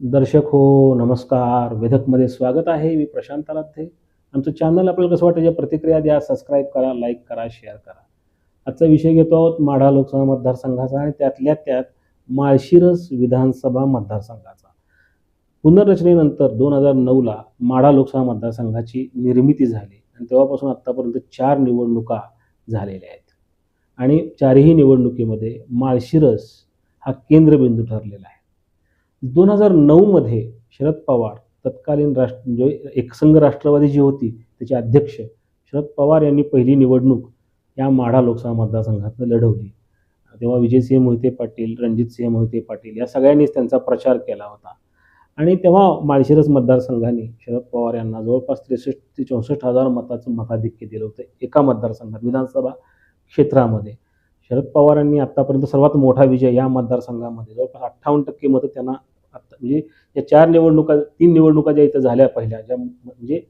दर्शक हो नमस्कार. वेधकमध्ये स्वागत आहे. मी प्रशांत आराध्ये आमचं चॅनल आपल्याला कसं वाटतं ज्या प्रतिक्रिया द्या सबस्क्राईब करा लाईक करा शेअर करा. आजचा विषय घेतो आहोत माढा लोकसभा मतदारसंघाचा आणि त्यातल्या त्यात माळशिरस विधानसभा मतदारसंघाचा. पुनर्रचनेनंतर दोन हजार नऊला माढा लोकसभा मतदारसंघाची निर्मिती झाली आणि तेव्हापासून आत्तापर्यंत चार निवडणुका झालेल्या आहेत. आणि चारही निवडणुकीमध्ये माळशिरस हा केंद्रबिंदू ठरलेला आहे. दोन हजार नऊमध्ये शरद पवार तत्कालीन राष्ट्र म्हणजे एकसंघ राष्ट्रवादी जी होती त्याचे अध्यक्ष शरद पवार यांनी पहिली निवडणूक या माढा लोकसभा मतदारसंघातनं लढवली. तेव्हा विजयसिंह मोहिते पाटील रणजितसिंह मोहिते पाटील या सगळ्यांनीच त्यांचा प्रचार केला होता. आणि तेव्हा माळशिरस मतदारसंघाने शरद पवार यांना जवळपास त्रेसष्ट ते चौसष्ट हजार मताचं मताधिक्य दिलं होतं एका मतदारसंघात विधानसभा क्षेत्रामध्ये. शरद पवारांनी आत्तापर्यंत सर्वात मोठा विजय या मतदारसंघामध्ये जवळपास अठ्ठावन्न टक्के मतं त्यांना आत्ता म्हणजे या चार निवडणुका तीन निवडणुका ज्या इथं झाल्या पहिल्या ज्या म्हणजे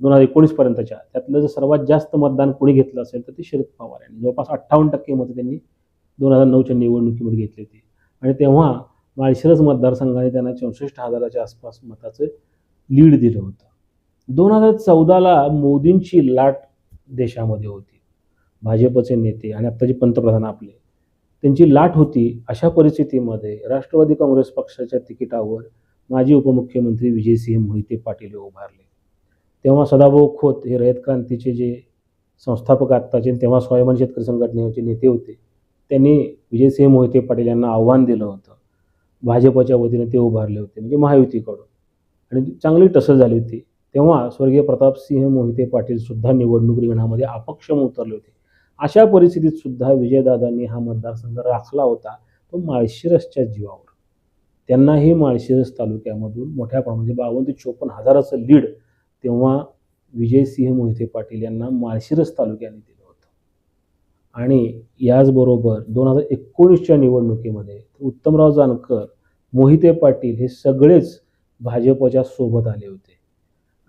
दोन हजार एकोणीस पर्यंतच्या त्यातलं जर सर्वात जास्त मतदान कोणी घेतलं असेल तर ते शरद पवार यांनी. जवळपास अठ्ठावन्न टक्के मतं त्यांनी दोन हजार नऊच्या निवडणुकीमध्ये घेतली होती आणि तेव्हा माळशिरस मतदारसंघाने त्यांना चौसष्ट हजाराच्या आसपास मताचं लीड दिलं होतं. दोन हजार चौदाला मोदींची लाट देशामध्ये होती. भाजपचे नेते आणि आत्ताचे पंतप्रधान आपले. त्यांची लाट होती अशा परिस्थितीमध्ये राष्ट्रवादी काँग्रेस पक्षाच्या तिकिटावर माजी उपमुख्यमंत्री विजयसिंह मोहिते पाटील हे उभारले. तेव्हा सदाभाऊ खोत हे रयत क्रांतीचे जे संस्थापक आत्ताचे तेव्हा स्वाभिमान शेतकरी संघटनेचे नेते होते त्यांनी विजयसिंह मोहिते पाटील यांना आव्हान दिलं होतं. भाजपच्या वतीने ते उभारले होते म्हणजे महायुतीकडून. आणि चांगली टसल झाली होती. तेव्हा स्वर्गीय प्रतापसिंह मोहिते पाटील सुद्धा निवडणूक रिंगणामध्ये अपक्षम उतरले होते. अशा परिस्थितीत सुद्धा विजयदादांनी हा मतदारसंघ राखला होता तो माळशिरसच्या जीवावर. त्यांनाही माळशिरस तालुक्यामधून मोठ्या प्रमाणात म्हणजे बावन्न ते चोपन्न हजाराचं लीड तेव्हा विजयसिंह मोहिते पाटील यांना माळशिरस तालुक्याने दिलं होतं. आणि याचबरोबर दोन हजार एकोणीसच्या निवडणुकीमध्ये उत्तमराव जानकर मोहिते पाटील हे सगळेच भाजपच्या सोबत आले होते.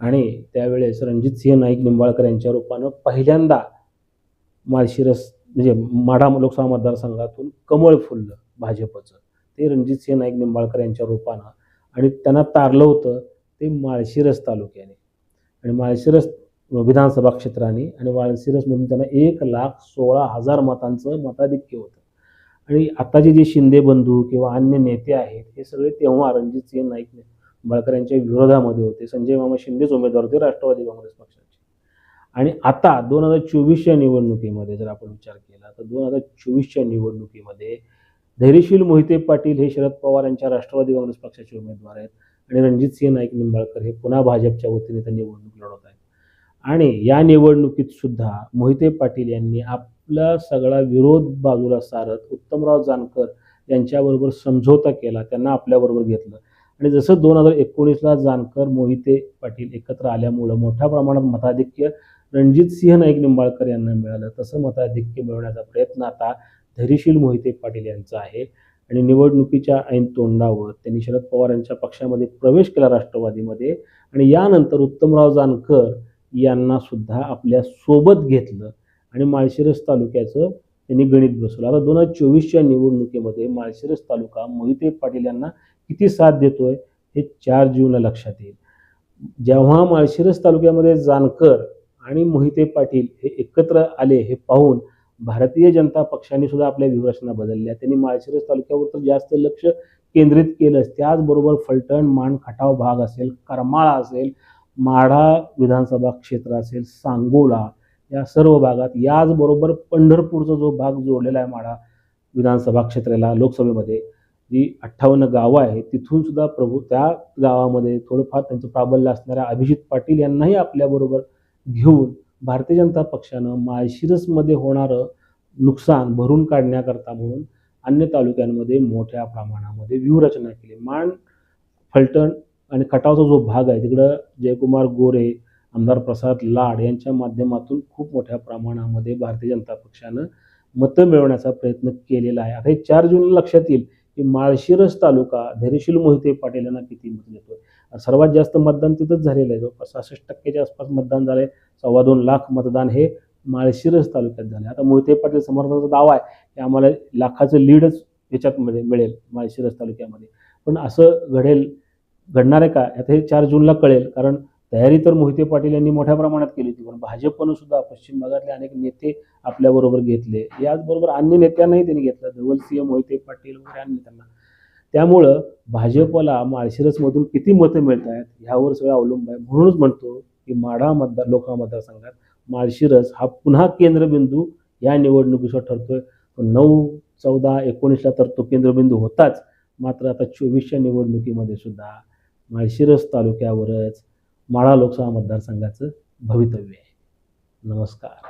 आणि त्यावेळेस रणजितसिंह नाईक निंबाळकर यांच्या रूपानं पहिल्यांदा माळशिरस म्हणजे माढा लोकसभा मतदारसंघातून कमळ फुललं भाजपचं. ते रणजितसिंह नाईक निंबाळकर यांच्या रूपानं आणि त्यांना तारलं होतं ते माळशिरस तालुक्याने. आणि माळशिरस विधानसभा क्षेत्राने आणि माळशिरसमधून त्यांना एक लाख सोळा हजार मतांचं मताधिक्य होतं. आणि आताचे जे शिंदे बंधू किंवा अन्य नेते आहेत हे सगळे तेव्हा रणजितसिंह नाईक निंबाळकर यांच्या विरोधामध्ये होते. संजय मामा शिंदेच उमेदवार होते राष्ट्रवादी काँग्रेस पक्षाचे. आणि आता दोन हजार चोवीसच्या निवडणुकीमध्ये जर आपण विचार केला तर दोन हजार चोवीसच्या निवडणुकीमध्ये धैर्यशील मोहिते पाटील हे शरद पवार यांच्या राष्ट्रवादी काँग्रेस पक्षाचे उमेदवार आहेत आणि रणजित सिंह नाईक निंबाळकर हे पुन्हा भाजपच्या वतीने त्या निवडणूक लढवत आहेत. आणि या निवडणुकीत सुद्धा मोहिते पाटील यांनी आपला सगळा विरोध बाजूला सारत उत्तमराव जानकर यांच्याबरोबर समझोता केला त्यांना आपल्याबरोबर घेतलं. आणि जसं दोन हजार एकोणीसला जानकर मोहिते पाटील एकत्र आल्यामुळं मोठ्या प्रमाणात मताधिक्य रणजित सिंह नाईक निंबाळकर यांना मिळालं. तसं मताधिक्य मिळवण्याचा प्रयत्न आता धैर्यशील मोहिते पाटील यांचा आहे. आणि निवडणुकीच्या ऐन तोंडावर त्यांनी शरद पवार यांच्या पक्षामध्ये प्रवेश केला राष्ट्रवादीमध्ये. आणि यानंतर उत्तमराव जानकर यांना सुद्धा आपल्यासोबत घेतलं. आणि माळशिरस तालुक्याचं त्यांनी गणित बसवलं. आता दोन हजार चोवीसच्या निवडणुकीमध्ये माळशिरस तालुका मोहिते पाटील यांना किती साथ देतोय हे चार जूनला लक्षात येईल. जेव्हा माळशिरस तालुक्यामध्ये जानकर आणि मोहिते पाटील हे एकत्र आले हे पाहून भारतीय जनता पक्षाने सुद्धा आपल्या व्यूहरचना बदलल्या. त्यांनी माळशिरस तालुक्यावर तर जास्त लक्ष केंद्रित केलं त्याचबरोबर फलटण मान खटाव भाग असेल करमाळा असेल माढा विधानसभा क्षेत्र असेल सांगोला या सर्व भागात याचबरोबर पंढरपूरचा जो भाग जोडलेला आहे माढा विधानसभा क्षेत्राला लोकसभेमध्ये जी अठ्ठावन्न गावं आहेत तिथून सुद्धा प्रभू त्या गावामध्ये थोडंफार त्यांचं प्राबल्य असणाऱ्या अभिजित पाटील यांनाही आपल्याबरोबर घेऊन भारतीय जनता पक्षानं माळशिरसमध्ये होणारं नुकसान भरून काढण्याकरता म्हणून अन्य तालुक्यांमध्ये मोठ्या प्रमाणामध्ये व्यूहरचना केली. मान फलटण आणि खटावचा जो भाग आहे तिकडं जयकुमार गोरे आमदार प्रसाद लाड यांच्या माध्यमातून खूप मोठ्या प्रमाणामध्ये भारतीय जनता पक्षानं मतं मिळवण्याचा प्रयत्न केलेला आहे. आता हे चार जूनला लक्षात येईल की माळशिरस तालुका धैर्यशील मोहिते पाटील यांना किती मत देतोय? सर्वात जास्त मतदान तिथंच झालेलं आहे. जवळपास सहासष्ट टक्क्याच्या आसपास मतदान झालं आहे सव्वा दोन लाख मतदान हे माळशिरस तालुक्यात झाले आता मोहिते पाटील समर्थनाचा दावा आहे की आम्हाला लाखाचं लीडच ह्याच्यात मिळेल मिळेल माळशिरस तालुक्यामध्ये. पण असं घडेल घडणार आहे का? आता हे चार जूनला कळेल. कारण तयारी तर मोहिते पाटील यांनी मोठ्या प्रमाणात केली होती पण भाजपनं सुद्धा पश्चिम भागातले अनेक नेते आपल्याबरोबर घेतले. याचबरोबर अन्य नेत्यांनाही त्यांनी घेतलं धवलसिंह मोहिते पाटील वगैरे अन्य नेत्यांना. त्यामुळं भाजपला माळशिरसमधून किती मतं मिळत आहेत ह्यावर सगळं अवलंब आहे. म्हणूनच म्हणतो की माढा मतदार लोकसभा मतदारसंघात माळशिरस हा पुन्हा केंद्रबिंदू या निवडणुकीचा ठरतोय. पण नऊ चौदा एकोणीसला तर तो केंद्रबिंदू होताच. मात्र आता चोवीसच्या निवडणुकीमध्ये सुद्धा माळशिरस तालुक्यावरच माळा लोकसभा मतदारसंघाचं भवितव्य आहे. नमस्कार.